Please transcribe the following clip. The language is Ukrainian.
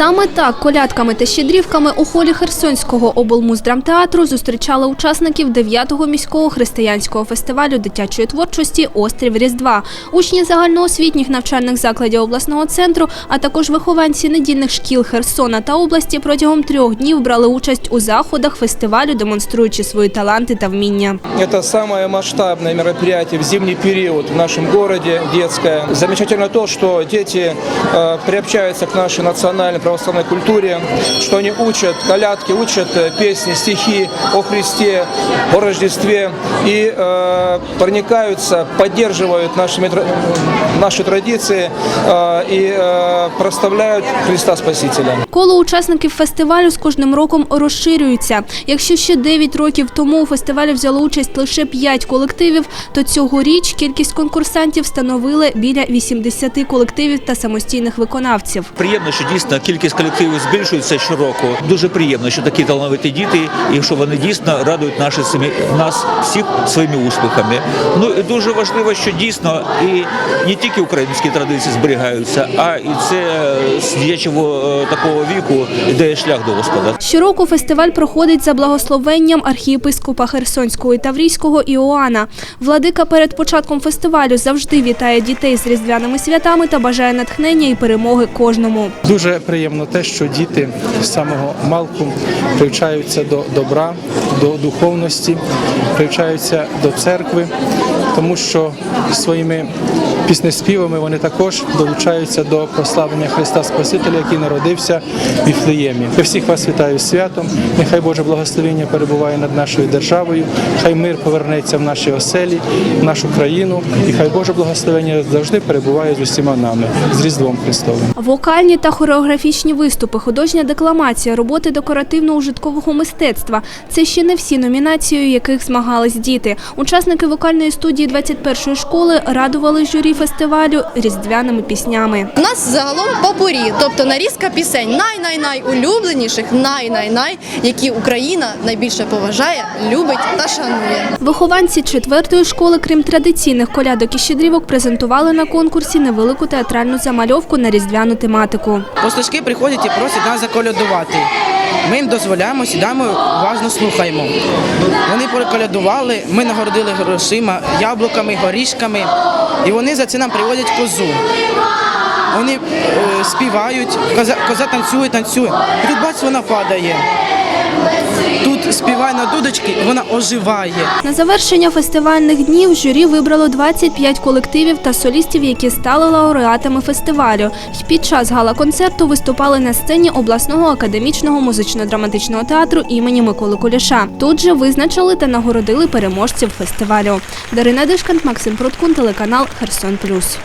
Саме так колядками та щедрівками у холі Херсонського облмуздрамтеатру зустрічали учасників 9-го міського християнського фестивалю дитячої творчості Острів Різдва. Учні загальноосвітніх навчальних закладів обласного центру, а також вихованці недільних шкіл Херсона та області протягом трьох днів брали участь у заходах фестивалю, демонструючи свої таланти та вміння. Это самое масштабное мероприятие в зимний период в нашем городе, детское. Замечательно то, что дети э, приобщаются к нашей национальной православной культуре, что они учат колядки, учат э, песни, стихи о Христе, о Рождестве и э, проникаются, поддерживают наши, метро- наши традиции э, и э, проставляют Христа Спасителя. Коло учасників фестивалю з кожним роком розширюється. Якщо ще 9 років тому у фестивалі взяло участь лише 5 колективів, то цьогоріч кількість конкурсантів становили біля 80 колективів та самостійних виконавців. Приємно, що дійсно кількість колективів збільшується щороку. Дуже приємно, що такі талановиті діти, і що вони дійсно радують наші самі нас всіх своїми успіхами. Ну і дуже важливо, що дійсно і не тільки українські традиції зберігаються, а і це з діячого е, такого віку йде шлях до Господа. Щороку фестиваль проходить за благословенням архієпископа Херсонського і Таврійського Іоанна. Владика перед початком фестивалю завжди вітає дітей з різдвяними святами та бажає натхнення і перемоги кожному. Дуже приємно те, що діти з самого малку привчаються до добра, до духовності, привчаються до церкви, тому що своїми піснеспівами вони також долучаються до прославлення Христа Спасителя, який народився в Віфлеємі. Я всіх вас вітаю з святом. Нехай Боже благословення перебуває над нашою державою. Хай мир повернеться в наші оселі, в нашу країну, і хай Боже благословення завжди перебуває з усіма нами з Різдвом Христовим. Вокальні та хореографічні виступи, художня декламація, роботи декоративно-ужиткового мистецтва – це ще не всі номінації, у яких змагались діти. Учасники вокальної студії 21-ї школи радували журі фестивалю різдвяними піснями. У нас загалом попурі, тобто нарізка пісень най-най-най улюбленіших, най-най-най, які Україна найбільше поважає, любить та шанує. Вихованці четвертої школи, крім традиційних колядок і щедрівок, презентували на конкурсі невелику театральну замальовку на різдвяну тематику. Пастушки приходять і просять нас заколядувати. Ми їм дозволяємо, сідаємо, уважно слухаємо. Вони проколядували, ми нагородили грошима, яблуками, горішками, і вони за це нам приводять козу. Вони е, співають, коза, коза танцює, танцює. І тут бач, вона падає. Тут співає на дудочки, вона оживає. На завершення фестивальних днів журі вибрало 25 колективів та солістів, які стали лауреатами фестивалю. І Під час гала-концерту виступали на сцені обласного академічного музично-драматичного театру імені Миколи Куліша. Тут же визначили та нагородили переможців фестивалю. Дарина Дишкант, Максим Проткун, телеканал Херсон Плюс.